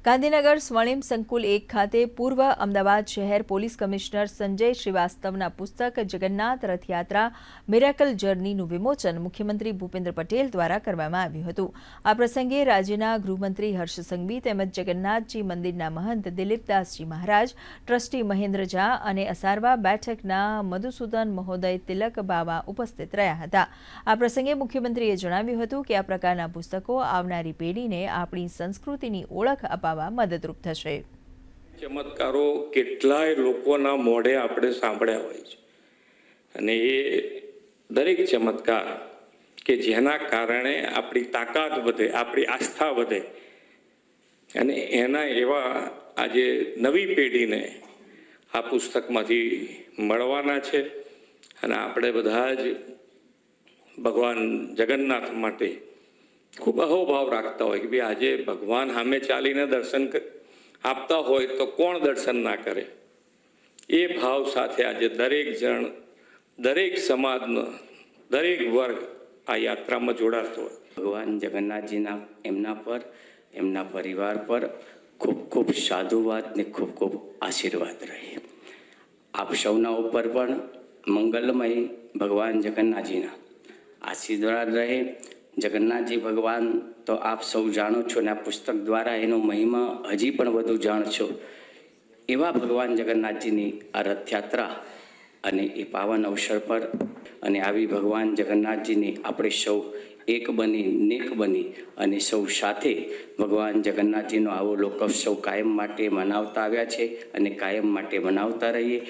ગાંધીનગર સ્વર્ણિમ સંકુલ એક ખાતે પૂર્વ અમદાવાદ શહેર પોલીસ કમિશનર સંજય શ્રીવાસ્તવના પુસ્તક જગન્નાથ રથયાત્રા, મિરેકલ જર્નીનું વિમોચન મુખ્યમંત્રી ભૂપેન્દ્ર પટેલ દ્વારા કરવામાં આવ્યું હતું. આ પ્રસંગે રાજ્યના ગૃહમંત્રી હર્ષ સંઘવી તેમજ જગન્નાથજી મંદિરના મહંત દિલીપદાસજી મહારાજ, ટ્રસ્ટી મહેન્દ્ર ઝા અને અસારવા બેઠકના મધુસૂદન મહોદય તિલક બાવા ઉપસ્થિત રહ્યા હતા. આ પ્રસંગે મુખ્યમંત્રીએ જણાવ્યું હતું કે આ પ્રકારના પુસ્તકો આવનારી પેઢીને આપણી સંસ્કૃતિની ઓળખ અપાવવા મદદરૂપ થશે. ચમત્કારો કેટલાય લોકોના મોઢે આપણે સાંભળ્યા હોય છે. અને એ દરેક ચમત્કાર કે જેના કારણે આપણી તાકાત વધે, આપણી આસ્થા વધે. અને એના એવા આજે નવી પેઢીને આ પુસ્તકમાંથી મળવાના છે. અને આપણે બધા જ ભગવાન જગન્નાથ માટે ખૂબ અહોભાવ રાખતા હોય કે ભાઈ આજે ભગવાન સામે ચાલીને દર્શન આપતા હોય તો કોણ દર્શન ના કરે? એ ભાવ સાથે આજે દરેક જણ, દરેક સમાજનો, દરેક વર્ગ આ યાત્રામાં જોડાતો હોય. ભગવાન જગન્નાથજીના, એમના પર, એમના પરિવાર પર ખૂબ ખૂબ સાધુવાદ ને ખૂબ ખૂબ આશીર્વાદ રહે. આપ સૌના ઉપર પણ મંગલમય ભગવાન જગન્નાથજીના આશીર્વાદ રહે. જગન્નાથજી ભગવાન તો આપ સૌ જાણો છો ને આ પુસ્તક દ્વારા એનો મહિમા હજી પણ વધુ જાણશો. એવા ભગવાન જગન્નાથજીની આ રથયાત્રા અને એ પાવન અવસર પર અને આવી ભગવાન જગન્નાથજીની આપણે સૌ એક બની, નેક બની અને સૌ સાથે ભગવાન જગન્નાથજીનો આવો લોકોત્સવ કાયમ માટે મનાવતા આવ્યા છે અને કાયમ માટે મનાવતા રહીએ.